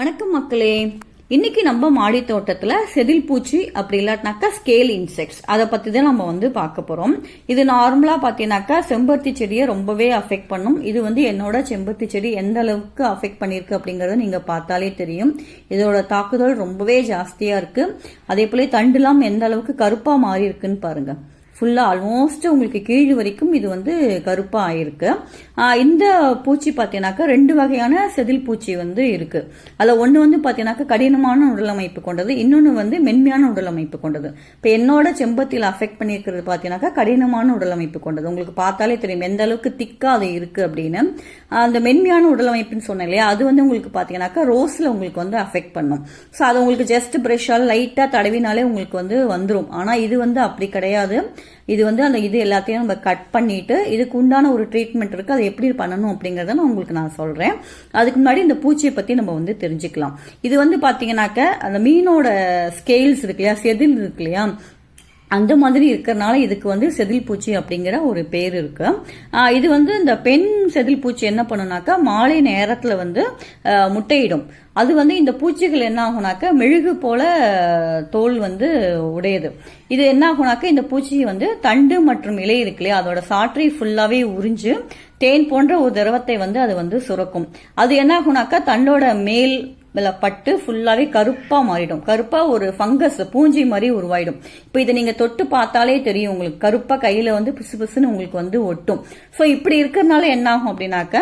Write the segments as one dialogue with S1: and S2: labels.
S1: வணக்கம் மக்களே. இன்னைக்கு நம்ம மாடி தோட்டத்துல செதில் பூச்சி அப்படி இல்லாட்டினாக்கா ஸ்கேல் இன்செக்ட்ஸ் அதை பத்தி தான் நம்ம வந்து பார்க்க போறோம். இது நார்மலா பாத்தீங்கன்னாக்கா செம்பருத்தி செடியை ரொம்பவே அஃபெக்ட் பண்ணும். இது வந்து என்னோட செம்பருத்தி செடி எந்த அளவுக்கு அஃபெக்ட் பண்ணிருக்கு அப்படிங்கறத நீங்க பார்த்தாலே தெரியும். இதோட தாக்குதல் ரொம்பவே ஜாஸ்தியா இருக்கு. அதே போல தண்டுலாம் எந்த அளவுக்கு கருப்பா மாறி இருக்குன்னு பாருங்க. ஃபுல்லாக ஆல்மோஸ்ட் உங்களுக்கு கீழ் வரைக்கும் இது வந்து கருப்பாக ஆயிருக்கு இந்த பூச்சி பார்த்தீங்கன்னாக்கா ரெண்டு வகையான செதில் பூச்சி வந்து இருக்கு. அதில் ஒன்று வந்து பார்த்தீங்கன்னாக்கா கடினமான உடலமைப்பு கொண்டது இன்னொன்று வந்து மென்மையான உடலமைப்பு கொண்டது. இப்போ என்னோட செம்பத்தில் அஃபெக்ட் பண்ணியிருக்கிறது பார்த்தீங்கன்னாக்கா கடினமான உடலமைப்பு கொண்டது. உங்களுக்கு பார்த்தாலே தெரியும் எந்த அளவுக்கு திக்காக அது இருக்குது அப்படின்னு. அந்த மென்மையான உடலமைப்புன்னு சொன்னேன் இல்லையா? அது வந்து உங்களுக்கு பார்த்தீங்கன்னாக்கா ரோஸில் உங்களுக்கு வந்து அஃபெக்ட் பண்ணும். ஸோ அது உங்களுக்கு ஜஸ்ட் ப்ரெஷ்ஷால் லைட்டாக தடவினாலே உங்களுக்கு வந்து வந்துடும் ஆனால் இது வந்து அப்படி கிடையாது. இது வந்து அந்த இது எல்லாத்தையும் நம்ம கட் பண்ணிட்டு இதுக்கு உண்டான ஒரு ட்ரீட்மெண்ட் இருக்கு அதை எப்படி பண்ணணும் அப்படிங்கறத நான் உங்களுக்கு நான் சொல்றேன். அதுக்கு முன்னாடி இந்த பூச்சியை பத்தி நம்ம வந்து தெரிஞ்சுக்கலாம். இது வந்து பாத்தீங்கன்னாக்க அந்த மீனோட ஸ்கேல்ஸ் இருக்கு இல்லையா செதில் இருக்கு இல்லையா அந்த மாதிரி இருக்கிறனால இதுக்கு வந்து செதில் பூச்சி அப்படிங்கிற ஒரு பேர் இருக்கு. இது வந்து இந்த பெண் செதில் பூச்சி என்ன பண்ணுனாக்கா மாலை நேரத்தில் வந்து முட்டையிடும். அது வந்து இந்த பூச்சிகள் என்ன ஆகுனாக்கா மெழுகு போல தோல் வந்து உடையது. இது என்ன ஆகுனாக்கா இந்த பூச்சி வந்து தண்டு மற்றும் இலை இருக்கு இல்லையா அதோட சாற்றை ஃபுல்லாகவே உறிஞ்சு தேன் போன்ற ஒரு திரவத்தை வந்து அது வந்து சுரக்கும். அது என்ன ஆகுனாக்கா தண்டோட மேல் பட்டு ஃபுல்லாகவே கருப்பாக மாறிடும். கருப்பாக ஒரு ஃபங்கஸ் பூஞ்சி மாதிரி உருவாயிடும். இப்போ இதை நீங்கள் தொட்டு பார்த்தாலே தெரியும். உங்களுக்கு கருப்பாக கையில் வந்து பிசு பிசுன்னு உங்களுக்கு வந்து ஒட்டும். ஸோ இப்படி இருக்கிறதுனால என்ன ஆகும் அப்படின்னாக்க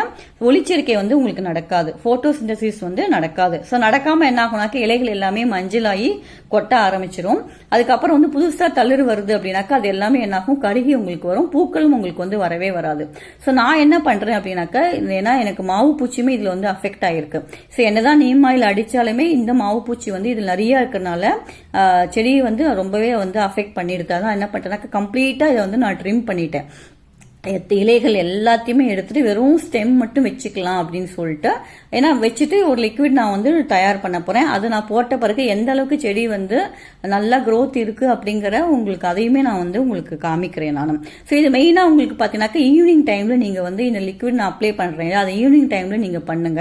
S1: ஒளிச்சேர்க்கை வந்து உங்களுக்கு நடக்காது. ஃபோட்டோசிந்தசிஸ் வந்து நடக்காது. ஸோ நடக்காமல் என்ன ஆகும்னாக்க இலைகள் எல்லாமே மஞ்சளாகி கொட்ட ஆரம்பிச்சிரும். அதுக்கப்புறம் வந்து புதுசாக தளிர் வருது அப்படின்னாக்கா அது எல்லாமே என்னாகும்? கருகி உங்களுக்கு வரும். பூக்களும் உங்களுக்கு வந்து வரவே வராது. ஸோ நான் என்ன பண்ணுறேன் அப்படின்னாக்கா இது ஏன்னா எனக்கு மாவு பூச்சியுமே இதில் வந்து அஃபெக்ட் ஆகிருக்கு ஸோ என்னதான் நீம் ஆயில் அடித்தாலுமே இந்த மாவு பூச்சி வந்து இது நிறைய இருக்கிறனால செடியை வந்து ரொம்பவே வந்து அஃபெக்ட் பண்ணிடுது. அதான் என்ன பண்ணிட்டேன்னா கம்ப்ளீட்டாக இதை வந்து நான் ட்ரிம் பண்ணிட்டேன். இலைகள் எல்லாத்தையுமே எடுத்துட்டு வெறும் ஸ்டெம் மட்டும் வச்சுக்கலாம் அப்படின்னு சொல்லிட்டு ஏன்னா வச்சுட்டு ஒரு லிக்விட் நான் வந்து தயார் பண்ண போறேன். அது நான் போட்ட பிறகு எந்த அளவுக்கு செடி வந்து நல்லா க்ரோத் இருக்கு அப்படிங்கிற உங்களுக்கு அதையுமே நான் வந்து உங்களுக்கு காமிக்கிறேன் நானும் ஸோ இது மெயினாக உங்களுக்கு பார்த்தீங்கன்னாக்கா ஈவினிங் டைம்ல நீங்க வந்து இந்த லிக்விட் நான் அப்ளை பண்றேன். அது ஈவினிங் டைம்ல நீங்க பண்ணுங்க.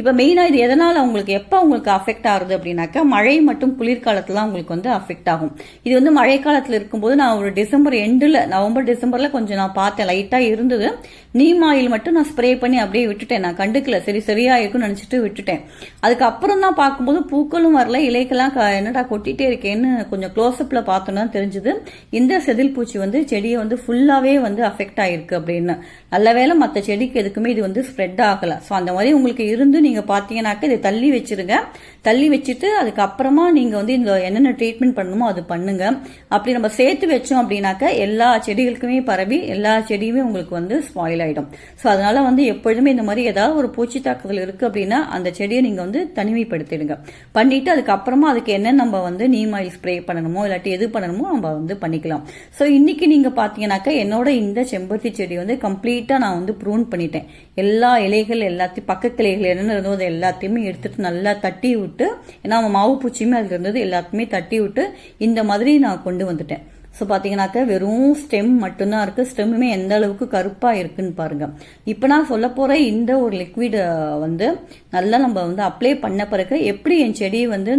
S1: இப்போ மெயினாக இது எதனால உங்களுக்கு எப்போ உங்களுக்கு அஃபெக்ட் ஆகுது அப்படின்னாக்கா மழை மற்றும் குளிர்காலத்துல உங்களுக்கு வந்து அஃபெக்ட் ஆகும். இது வந்து மழைக்காலத்தில் இருக்கும்போது நான் ஒரு டிசம்பர் எண்டில் நவம்பர் டிசம்பர்ல கொஞ்சம் நான் பார்த்தேன் லைட் லைட்டாக இருந்தது. நீம் ஆயில் மட்டும் நான் ஸ்ப்ரே பண்ணி அப்படியே விட்டுட்டேன். நான் கண்டுக்கல. சரி சரியா இருக்கும்னு நினைச்சிட்டு விட்டுட்டேன். அதுக்கப்புறம் தான் பார்க்கும்போது பூக்களும் வரல. இலைக்கெல்லாம் க- என்னடா கொட்டிட்டே இருக்கேன்னு கொஞ்சம் க்ளோஸ்அப்ல பார்த்தோன்னா தெரிஞ்சது. இந்த செதில் பூச்சி வந்து செடியை வந்து ஃபுல்லாவே வந்து அஃபெக்ட் ஆயிருக்கு அப்படின்னு. நல்ல வேளை மற்ற செடிக்கு எதுக்குமே இது வந்து ஸ்ப்ரெட் ஆகல. ஸோ அந்த மாதிரி உங்களுக்கு இருந்து நீங்க பாத்தீங்கன்னாக்க இதை தள்ளி வச்சிருங்க. தள்ளி வச்சுட்டு அதுக்கப்புறமா நீங்க வந்து இந்த என்னென்ன ட்ரீட்மெண்ட் பண்ணணுமோ அது பண்ணுங்க. அப்படி நம்ம சேர்த்து வச்சோம் அப்படின்னாக்க எல்லா செடிகளுக்குமே பரவி எல்லா செடியுமே உங்களுக்கு வந்து ஸ்பாயில் ஆயிடும். ஸோ அதனால வந்து எப்பொழுதுமே இந்த மாதிரி ஏதாவது ஒரு பூச்சி தாக்குதல் இருக்கு அப்படின்னா அந்த செடியை நீங்க வந்து தனிமைப்படுத்திடுங்க. பண்ணிட்டு அதுக்கப்புறமா அதுக்கு என்ன நம்ம வந்து நீம் ஆயில் ஸ்ப்ரே பண்ணணுமோ இல்லாட்டி எது பண்ணணுமோ நம்ம வந்து பண்ணிக்கலாம். ஸோ இன்னைக்கு நீங்க பாத்தீங்கன்னாக்கா என்னோட இந்த செம்பருத்தி செடி வந்து கம்ப்ளீட்டா நான் வந்து ப்ரூன் பண்ணிட்டேன். எல்லா இலைகள் எல்லாத்தையும் பக்க இலைகள் என்னென்ன இருந்தோ அது எல்லாத்தையுமே எடுத்துட்டு நல்லா தட்டி விட்டு ஏன்னா மாவு பூச்சியுமே அதுல இருந்தது எல்லாத்தையுமே தட்டி விட்டு இந்த மாதிரி நான் கொண்டு வந்துட்டேன். ஸோ பார்த்தீங்கன்னாக்க வெறும் ஸ்டெம் மட்டும்தான் இருக்குது ஸ்டெம்முமே எந்த அளவுக்கு கருப்பாக இருக்குன்னு பாருங்கள் இப்போ நான் சொல்ல போகிற இந்த ஒரு லிக்விட் வந்து நல்லா நம்ம வந்து அப்ளை பண்ண பிறகு எப்படி என் செடியை வந்து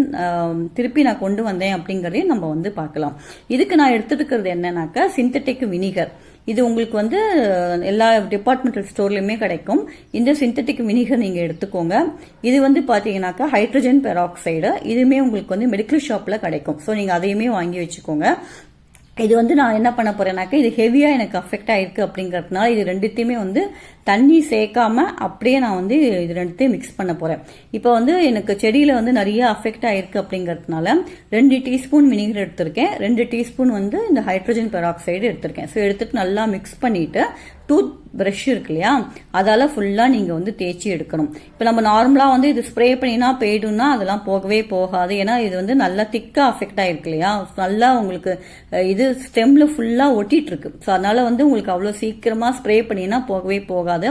S1: திருப்பி நான் கொண்டு வந்தேன் அப்படிங்கிறதையும் நம்ம வந்து பார்க்கலாம். இதுக்கு நான் எடுத்துட்டு என்னன்னாக்கா சிந்தட்டிக் வினிகர் இது உங்களுக்கு வந்து எல்லா டிபார்ட்மெண்டல் ஸ்டோர்லையுமே கிடைக்கும். இந்த சிந்தட்டிக் வினிகர் நீங்கள் எடுத்துக்கோங்க. இது வந்து பார்த்தீங்கனாக்கா ஹைட்ரஜன் பெராக்சைடு இதுவுமே உங்களுக்கு வந்து மெடிக்கல் ஷாப்பில் கிடைக்கும். ஸோ நீங்கள் அதையுமே வாங்கி வச்சுக்கோங்க. இது வந்து நான் என்ன பண்ண போறேனாக்கா இது ஹெவியா எனக்கு அஃபெக்ட் ஆயிருக்கு அப்படிங்கறதுனால இது ரெண்டுத்தையுமே வந்து தண்ணி சேர்க்காம அப்படியே நான் வந்து இது ரெண்டுத்தையும் மிக்ஸ் பண்ண போறேன். இப்போ வந்து எனக்கு செடியில வந்து நிறைய அஃபெக்ட் ஆயிருக்கு அப்படிங்கறதுனால ரெண்டு டீஸ்பூன் வினிகர் எடுத்திருக்கேன். ரெண்டு டீஸ்பூன் வந்து இந்த ஹைட்ரஜன் பெராக்சைடு எடுத்திருக்கேன். ஸோ எடுத்துட்டு நல்லா மிக்ஸ் பண்ணிட்டு டூத் ப்ரஷ் இருக்கு இல்லையா அதால ஃபுல்லா நீங்க வந்து தேய்ச்சி எடுக்கணும். இப்போ நம்ம நார்மலா வந்து இது ஸ்ப்ரே பண்ணினா போயிடும்னா அதெல்லாம் போகவே போகாது. ஏன்னா இது வந்து நல்லா திக்கா அஃபெக்ட் ஆயிருக்கு இல்லையா நல்லா உங்களுக்கு இது ஸ்டெம்ல ஃபுல்லா ஒட்டிட்டு இருக்கு ஸோ அதனால வந்து உங்களுக்கு அவ்வளோ சீக்கிரமா ஸ்ப்ரே பண்ணினா போகவே போகாது.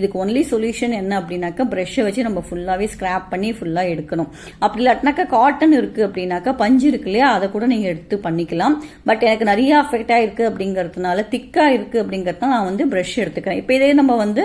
S1: இதுக்கு ஒன்லி சொல்யூஷன் என்ன அப்படின்னாக்கா ப்ரஷ்ஷை வச்சு நம்ம ஃபுல்லாவே ஸ்கிராப் பண்ணி ஃபுல்லா எடுக்கணும். அப்படி இல்லாட்டினாக்கா காட்டன் இருக்கு அப்படின்னாக்கா பஞ்சு இருக்கு இல்லையா? அதை கூட நீங்க எடுத்து பண்ணிக்கலாம். பட் எனக்கு நிறைய அஃபெக்ட் ஆயிருக்கு அப்படிங்கிறதுனால திக்கா இருக்கு அப்படிங்கறதுனால நான் வந்து ப்ரஷ் எடுத்துக்கிறேன். இப்போ இதே நம்ம வந்து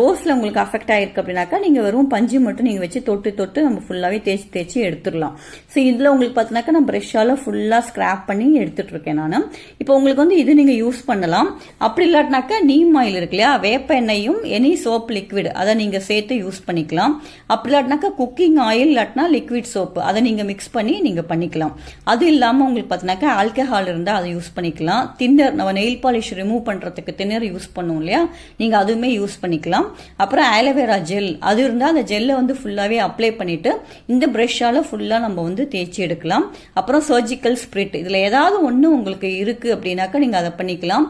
S1: ரோஸில் உங்களுக்கு அஃபெக்ட் ஆகிருக்கு அப்படின்னாக்கா நீங்கள் வெறும் பஞ்சு மட்டும் நீங்கள் வச்சு தொட்டு தொட்டு நம்ம ஃபுல்லாகவே தேய்ச்சி தேய்ச்சி எடுத்துடலாம். ஸோ இதில் உங்களுக்கு பார்த்தினாக்கா நான் ப்ரெஷ்ஷால் ஃபுல்லாக ஸ்க்ராப் பண்ணி எடுத்துட்ருக்கேன் நான். இப்போ உங்களுக்கு வந்து இது நீங்கள் யூஸ் பண்ணலாம். அப்படி இல்லாட்டினாக்கா நீம் ஆயில் இருக்கு இல்லையா? வேப்ப எண்ணெயும் எனி சோப் லிக்விட் அதை நீங்கள் சேர்த்து யூஸ் பண்ணிக்கலாம். அப்படி இல்லாட்டினாக்கா குக்கிங் ஆயில் இல்லாட்டினா லிக்விட் சோப்பு அதை நீங்கள் மிக்ஸ் பண்ணி நீங்கள் பண்ணிக்கலாம். அது இல்லாமல் உங்களுக்கு பார்த்தினாக்கா ஆல்கஹால் இருந்தால் அதை யூஸ் பண்ணிக்கலாம். தின்னர் நம்ம நெயில் பாலிஷ் ரிமூவ் பண்ணுறதுக்கு தின்னர் யூஸ் பண்ணுவோம் இல்லையா? நீங்கள் அதுவுமே யூஸ் பண்ணிக்கலாம். அப்புறம் ஆலோவேரா ஜெல் அது இருந்தால் அந்த ஜெல்லை வந்து ஃபுல்லாகவே அப்ளை பண்ணிவிட்டு இந்த ப்ரெஷ்ஷால் ஃபுல்லாக நம்ம வந்து தேய்ச்சி எடுக்கலாம். அப்புறம் சர்ஜிக்கல் ஸ்ப்ரிட் இதில் ஏதாவது ஒன்று உங்களுக்கு இருக்குது அப்படின்னாக்கா நீங்கள் அதை பண்ணிக்கலாம்.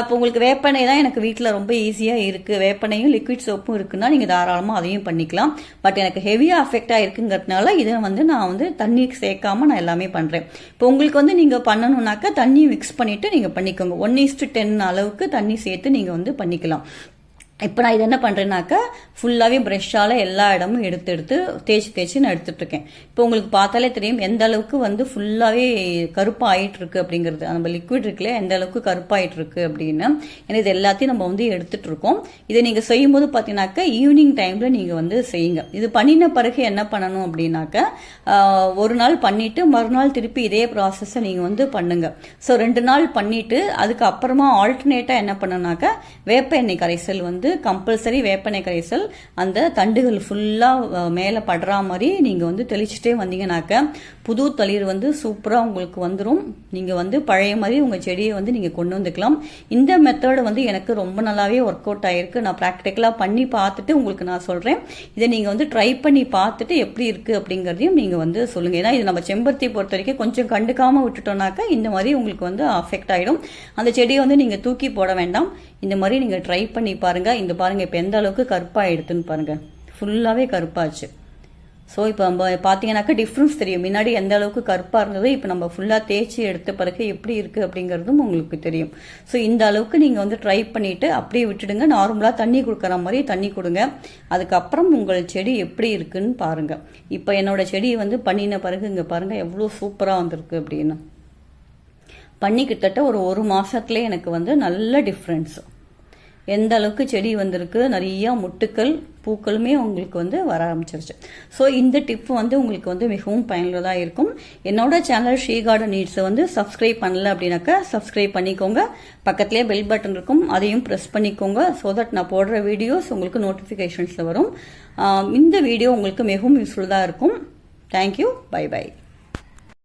S1: இப்போ உங்களுக்கு வேப்பெண்ணெய் தான் எனக்கு வீட்டில் ரொம்ப ஈஸியாக இருக்குது வேப்பெண்ணையும் லிக்விட் சோப்பும் இருக்குன்னா நீங்கள் தாராளமாக அதையும் பண்ணிக்கலாம். பட் எனக்கு ஹெவியாக அஃபெக்ட் ஆகிருக்குங்கிறதுனால இதை வந்து நான் வந்து தண்ணி சேர்க்காம நான் எல்லாமே பண்ணுறேன் இப்போ உங்களுக்கு வந்து நீங்கள் பண்ணணுன்னாக்கா தண்ணி மிக்ஸ் பண்ணிவிட்டு நீங்கள் பண்ணிக்கோங்க. ஒன் ஈஸ்ட் டென் அளவுக்கு தண்ணி சேர்த்து நீங்கள் வந்து பண்ணிக்கலாம். இப்போ நான் இது என்ன பண்ணுறேன்னாக்கா ஃபுல்லாகவே ப்ரெஷ்ஷால் எல்லா இடமும் எடுத்து எடுத்து தேய்ச்சி தேய்ச்சி நான் எடுத்துட்ருக்கேன் இப்போ உங்களுக்கு பார்த்தாலே தெரியும் எந்த அளவுக்கு வந்து ஃபுல்லாகவே கருப்பாக இருக்கு அப்படிங்கிறது நம்ம லிக்விட் இருக்குல்ல எந்த அளவுக்கு கருப்பாயிட்டு இருக்கு அப்படின்னு. ஏன்னா இது எல்லாத்தையும் நம்ம வந்து எடுத்துட்டு இருக்கோம். இதை நீங்கள் செய்யும்போது பார்த்தீங்கன்னாக்கா ஈவினிங் டைமில் நீங்கள் வந்து செய்யுங்க. இது பண்ணின பிறகு என்ன பண்ணணும் அப்படின்னாக்கா ஒரு நாள் பண்ணிவிட்டு மறுநாள் திருப்பி இதே ப்ராசஸை நீங்கள் வந்து பண்ணுங்க. ஸோ ரெண்டு நாள் பண்ணிவிட்டு அதுக்கப்புறமா ஆல்டர்னேட்டாக என்ன பண்ணுனாக்கா வேப்ப எண்ணெய் கரைசல் வந்து கம்பல்சரி வேப்பனை கரைசல் அந்த தண்டுகள் ஃபுல்லாக மேலே படுற மாதிரி நீங்கள் வந்து தெளிச்சுட்டே வந்தீங்கன்னாக்க புது தளிர் வந்து சூப்பராக உங்களுக்கு வந்துடும் நீங்கள் வந்து பழைய மாதிரி உங்கள் செடியை வந்து நீங்கள் கொண்டு வந்துக்கலாம். இந்த மெத்தடு வந்து எனக்கு ரொம்ப நல்லாவே ஒர்க் அவுட் ஆகிருக்கு நான் ப்ராக்டிக்கலாக பண்ணி பார்த்துட்டு உங்களுக்கு நான் சொல்கிறேன் இதை நீங்கள் வந்து ட்ரை பண்ணி பார்த்துட்டு எப்படி இருக்குது அப்படிங்கிறதையும் நீங்கள் வந்து சொல்லுங்கள் ஏன்னா இது நம்ம செம்பருத்தி பொறுத்த வரைக்கும் கொஞ்சம் கண்டுக்காமல் விட்டுட்டோம்னாக்கா இந்த மாதிரி உங்களுக்கு வந்து அஃபெக்ட் ஆகிடும் அந்த செடியை வந்து நீங்கள் தூக்கி போட வேண்டாம். இந்த மாதிரி நீங்கள் ட்ரை பண்ணி பாருங்கள் இந்த பாருங்கள் இப்போ எந்த அளவுக்கு கருப்பாக எடுத்துன்னு பாருங்கள் ஃபுல்லாகவே கருப்பாச்சு. ஸோ இப்போ நம்ம பார்த்தீங்கன்னாக்கா டிஃப்ரென்ஸ் தெரியும். முன்னாடி எந்த அளவுக்கு கருப்பாக இருந்தது இப்போ நம்ம ஃபுல்லாக தேய்ச்சி எடுத்த பிறகு எப்படி இருக்குது அப்படிங்கிறதும் உங்களுக்கு தெரியும். ஸோ இந்த அளவுக்கு நீங்கள் வந்து ட்ரை பண்ணிவிட்டு அப்படியே விட்டுடுங்க. நார்மலாக தண்ணி கொடுக்குற மாதிரி தண்ணி கொடுங்க. அதுக்கப்புறம் உங்கள் செடி எப்படி இருக்குன்னு பாருங்கள் இப்போ என்னோடய செடி வந்து பண்ணின பிறகு இங்கே பாருங்கள் எவ்வளோ சூப்பராக வந்திருக்கு அப்படின்னு. பண்ணி கிட்டத்தட்ட ஒரு ஒரு மாதத்துலேயே எனக்கு வந்து நல்ல டிஃப்ரென்ஸ் எந்த அளவுக்கு செடி வந்திருக்கு நிறைய முட்டுக்கள் பூக்களுமே உங்களுக்கு வந்து வர ஆரம்பிச்சிருச்சு. ஸோ இந்த டிப் வந்து உங்களுக்கு வந்து மிகவும் பயனுள்ளதாக இருக்கும். என்னோட சேனல் ஷீ கார்டன் நீட்ஸை வந்து சப்ஸ்கிரைப் பண்ணல அப்படின்னாக்கா சப்ஸ்கிரைப் பண்ணிக்கோங்க. பக்கத்துலேயே பெல் பட்டன் இருக்கும். அதையும் ப்ரெஸ் பண்ணிக்கோங்க. ஸோ தட் நான் போடுற வீடியோஸ் உங்களுக்கு நோட்டிஃபிகேஷன்ஸில் வரும். இந்த வீடியோ உங்களுக்கு மிகவும் யூஸ்ஃபுல்லாக இருக்கும். Thank you bye by